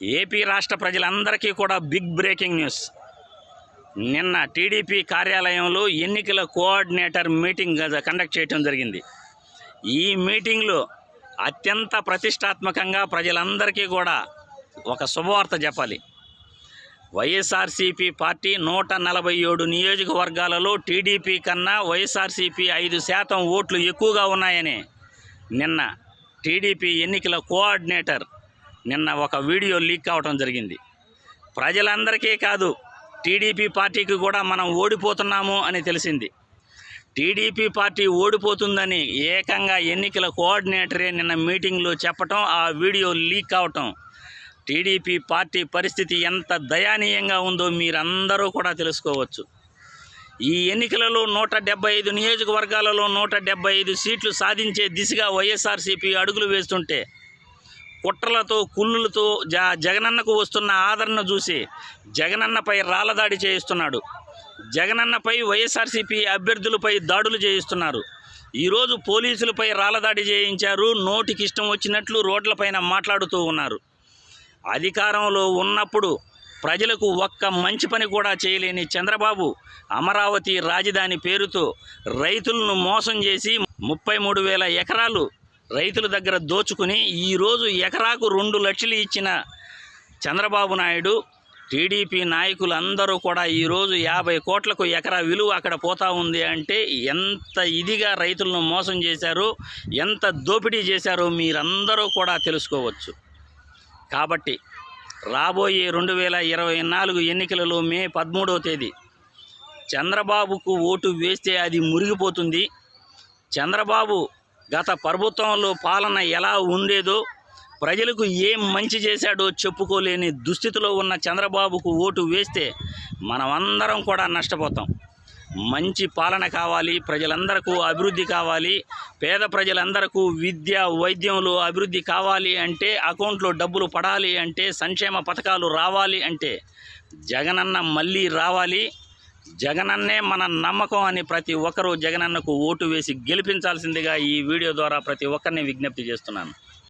AP రాష్ట్ర ప్రజలందరికీ కూడా బిగ్ బ్రేకింగ్ న్యూస్. నిన్న టీడీపీ కార్యాలయంలో ఎన్నికల కోఆర్డినేటర్ మీటింగ్ కండక్ట్ చేయడం జరిగింది. ఈ మీటింగ్లో అత్యంత ప్రతిష్టాత్మకంగా ప్రజలందరికీ కూడా ఒక శుభవార్త చెప్పాలి. వైఎస్ఆర్సీపీ పార్టీ నూట నలభై ఏడు నియోజకవర్గాలలో టీడీపీ కన్నా వైఎస్ఆర్సీపీ ఐదు శాతం ఓట్లు ఎక్కువగా ఉన్నాయని నిన్న టీడీపీ ఎన్నికల కోఆర్డినేటర్ నిన్న ఒక వీడియో లీక్ అవడం జరిగింది. ప్రజలందరికీ కాదు టీడీపీ పార్టీకి కూడా మనం ఓడిపోతున్నాము అని తెలిసింది. టీడీపీ పార్టీ ఓడిపోతుందని ఏకంగా ఎన్నికల కోఆర్డినేటరే నిన్న మీటింగ్లో చెప్పటం ఆ వీడియో లీక్ అవటం. టీడీపీ పార్టీ పరిస్థితి ఎంత దయానీయంగా ఉందో మీరందరూ కూడా తెలుసుకోవచ్చు. ఈ ఎన్నికలలో నూట డెబ్బై ఐదు నియోజకవర్గాలలో నూట డెబ్బై ఐదు సీట్లు సాధించే దిశగా వైఎస్ఆర్సీపీ అడుగులు వేస్తుంటే కుట్రలతో కుళ్ళులతో జ జగనన్నకు వస్తున్న ఆదరణ చూసి జగనన్నపై రాళ్ళదాడి చేయిస్తున్నాడు. జగనన్నపై వైఎస్ఆర్సీపీ అభ్యర్థులపై దాడులు చేయిస్తున్నారు. ఈరోజు పోలీసులపై రాళ్ళదాడి చేయించారు. నోటికి ఇష్టం వచ్చినట్లు రోడ్లపైన మాట్లాడుతూ ఉన్నారు. అధికారంలో ఉన్నప్పుడు ప్రజలకు ఒక్క మంచి పని కూడా చేయలేని చంద్రబాబు అమరావతి రాజధాని పేరుతో రైతులను మోసం చేసి ముప్పై మూడు వేల ఎకరాలు రైతుల దగ్గర దోచుకుని ఈరోజు ఎకరాకు రెండు లక్షలు ఇచ్చిన చంద్రబాబు నాయుడు టీడీపీ నాయకులందరూ కూడా ఈరోజు యాభై కోట్లకు ఎకరా విలువ అక్కడ పోతా ఉంది అంటే ఎంత ఇదిగా రైతులను మోసం చేశారో ఎంత దోపిడీ చేశారో మీరందరూ కూడా తెలుసుకోవచ్చు. కాబట్టి రాబోయే రెండు వేల ఇరవై నాలుగు ఎన్నికలలో మే పదమూడవ తేదీ చంద్రబాబుకు ఓటు వేస్తే అది మురిగిపోతుంది. చంద్రబాబు గత ప్రభుత్వంలో పాలన ఎలా ఉండేదో ప్రజలకు ఏం మంచి చేశాడో చెప్పుకోలేని దుస్థితిలో ఉన్న చంద్రబాబుకు ఓటు వేస్తే మనమందరం కూడా నష్టపోతాం. మంచి పాలన కావాలి ప్రజలందరకు అభివృద్ధి కావాలి పేద ప్రజలందరకు విద్య వైద్యంలో అభివృద్ధి కావాలి అంటే అకౌంట్లో డబ్బులు పడాలి అంటే సంక్షేమ పథకాలు రావాలి అంటే జగనన్న మళ్ళీ రావాలి. జగనన్నే మన నమ్మకం అని ప్రతి ఒక్కరూ జగనన్నకు ఓటు వేసి గెలిపించాల్సిందిగా ఈ వీడియో ద్వారా ప్రతి ఒక్కరిని విజ్ఞప్తి చేస్తున్నాను.